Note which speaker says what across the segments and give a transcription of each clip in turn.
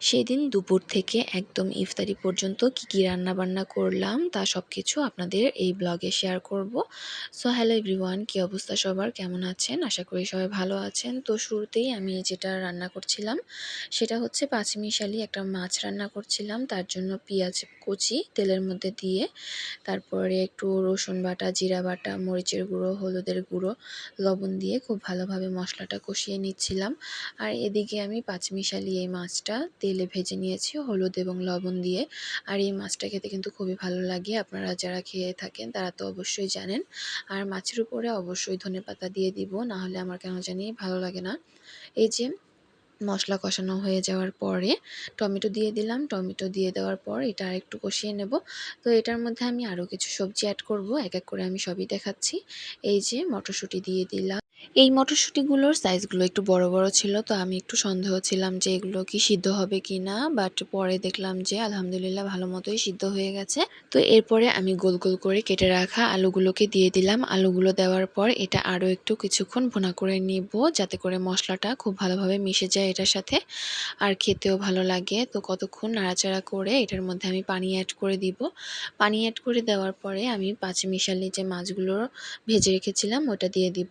Speaker 1: সেদিন দুপুর থেকে একদম ইফতারি পর্যন্ত কী কী রান্নাবান্না করলাম তা সব কিছু আপনাদের এই ব্লগে শেয়ার করব। সো হ্যালো এভরিওয়ান কী অবস্থা সবার? কেমন আছেন? আশা করি সবাই ভালো আছেন। তো শুরুতেই আমি যেটা রান্না করছিলাম, সেটা হচ্ছে পাঁচমিশালি একটা মাছ রান্না করছিলাম। তার জন্য পেঁয়াজ কুচি তেলের মধ্যে দিয়ে, তারপরে একটু রসুন বাটা, জিরা বাটা, মরিচের গুঁড়ো, হলুদের গুঁড়ো, লবণ দিয়ে খুব ভালোভাবে মশলাটা কষিয়ে নিচ্ছিলাম। আর এদিকে আমি পাঁচমিশালি এই মাছটা তেলে ভেজে নিয়েছি, হলুদ এবং লবণ দিয়ে। আর এই মাছটা খেতে কিন্তু খুবই ভালো লাগে। আপনারা যারা খেয়ে থাকেন, তারা তো অবশ্যই জানেন। আর মাছের উপরে অবশ্যই ধনে পাতা দিয়ে দিব, না হলে আমার কেন জানি ভালো লাগে না। এই যে মশলা কষানো হয়ে যাওয়ার পরে টমেটো দিয়ে দিলাম। টমেটো দিয়ে দেওয়ার পর এটা আর একটু কষিয়ে নেব। তো এটার মধ্যে আমি আরও কিছু সবজি অ্যাড করব। এক এক করে আমি সবই দেখাচ্ছি। এই যে মটরশুঁটি দিয়ে দিলাম। এই মটরশুঁটিগুলোর সাইজগুলো একটু বড় বড় ছিল, তো আমি একটু সন্দেহ ছিলাম যে এগুলো কি সিদ্ধ হবে কি না বাট পরে দেখলাম যে আলহামদুলিল্লাহ ভালো মতোই সিদ্ধ হয়ে গেছে। তো এরপরে আমি গোল গোল করে কেটে রাখা আলুগুলোকে দিয়ে দিলাম। আলুগুলো দেওয়ার পর এটা আরও একটু কিছুক্ষণ ভুনা করে নিব, যাতে করে মশলাটা খুব ভালোভাবে মিশে যায় এটার সাথে, আর খেতেও ভালো লাগে। তো কতক্ষণ নাড়াচাড়া করে এটার মধ্যে আমি পানি অ্যাড করে দিব। পানি অ্যাড করে দেওয়ার পরে আমি পাঁচ মিশালি যে মাছগুলো ভেজে রেখেছিলাম, ওটা দিয়ে দিব।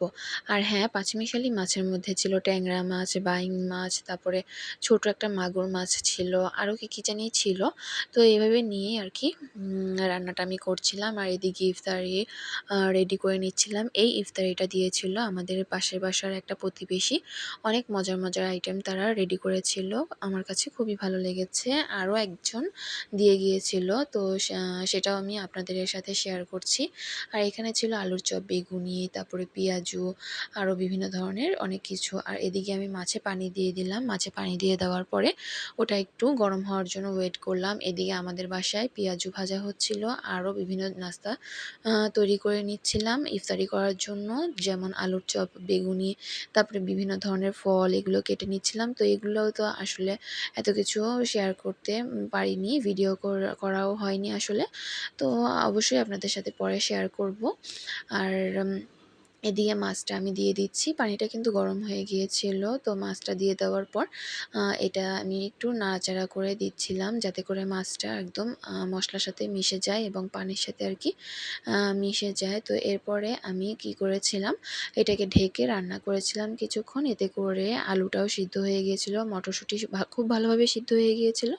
Speaker 1: আর হ্যাঁ পাঁচমিশালি মাছের মধ্যে ছিল ট্যাংরা মাছ, বাইং মাছ, তারপরে ছোট একটা মাগুর মাছ ছিল, আরও কি, কী জানি ছিল। তো এইভাবে নিয়ে আর কি রান্নাটা আমি করছিলাম। আর এদিকে ইফতারি রেডি করে নিচ্ছিলাম। এই ইফতারিটা দিয়েছিল আমাদের পাশের বাসার একটা প্রতিবেশী। অনেক মজার মজার আইটেম তারা রেডি করেছিল। আমার কাছে খুবই ভালো লেগেছে। আরও একজন দিয়ে গিয়েছিল। তো সেটাও আমি আপনাদের সাথে শেয়ার করছি। আর এখানে ছিল আলুর চপ, বেগুনি, তারপরে পেঁয়াজু আরও বিভিন্ন ধরনের অনেক কিছু। আর এদিকে আমি মাছে পানি দিয়ে দিলাম। মাছে পানি দিয়ে দেওয়ার পরে ওটা একটু গরম হওয়ার জন্য ওয়েট করলাম। এদিকে আমাদের বাসায় পেঁয়াজু ভাজা হচ্ছিল। আরও বিভিন্ন নাস্তা তৈরি করে নিচ্ছিলাম ইফতারি করার জন্য। যেমন আলুর চপ, বেগুনি, তারপরে বিভিন্ন ধরনের ফল এগুলো কেটে নিচ্ছিলাম। তো এগুলো তো আসলে এত কিছু শেয়ার করতে পারিনি ভিডিও করাও হয়নি আসলে। তো অবশ্যই আপনাদের সাথে পরে শেয়ার করব। আর এদিকে মাছটা আমি দিয়ে দিচ্ছি। পানিটা কিন্তু গরম হয়ে গিয়েছিল, তো মাছটা দিয়ে দেওয়ার পর এটা আমি একটু নাড়াচাড়া করে দিচ্ছিলাম যাতে করে মাছটা একদম মশলার সাথে মিশে যায় এবং পানির সাথে আর কি মিশে যায়। তো এরপরে আমি কি করেছিলাম, এটাকে ঢেকে রান্না করেছিলাম কিছুক্ষণ। এতে করে আলুটাও সিদ্ধ হয়ে গিয়েছিল, মটরশুঁটি খুব ভালোভাবে সিদ্ধ হয়ে গিয়েছিল।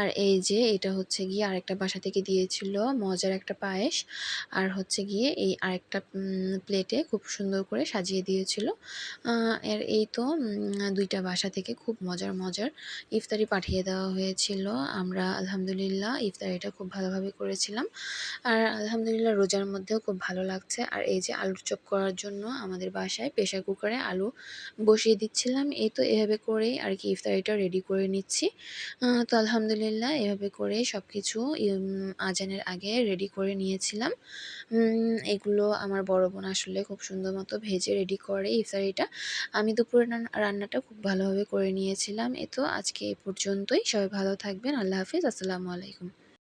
Speaker 1: আর এই যে এটা হচ্ছে গিয়ে আরেকটা বাসা থেকে দিয়েছিল মজার একটা পায়েস। আর হচ্ছে গিয়ে এই আরেকটা প্লেটে খুব সুন্দর করে সাজিয়ে দিয়েছিল। এর এই তো দুইটা বাসা থেকে খুব মজার মজার ইফতারি পাঠিয়ে দেওয়া হয়েছিল। আমরা আলহামদুলিল্লাহ ইফতারিটা খুব ভালোভাবে করেছিলাম। আর আলহামদুলিল্লাহ রোজার মধ্যেও খুব ভালো লাগছে। আর এই যে আলুর চপ করার জন্য আমাদের বাসায় প্রেশার কুকারে আলু বসিয়ে দিচ্ছিলাম। এই তো এভাবে করেই আর কি ইফতারিটা রেডি করে নিচ্ছি। তো আলহামদুলিল্লাহ এভাবে করে সব কিছু আজানের আগে রেডি করে নিয়েছিলাম। এগুলো আমার বড় বোন আসলে খুব সুন্দর মতো ভেজে রেডি করে ইফতারিটা। আমি দুপুরে রান্নাটা খুব ভালোভাবে করে নিয়েছিলাম। এ তো আজকে এ পর্যন্তই। সবাই ভালো থাকবেন। আল্লাহ হাফিজ। আসসালামু আলাইকুম।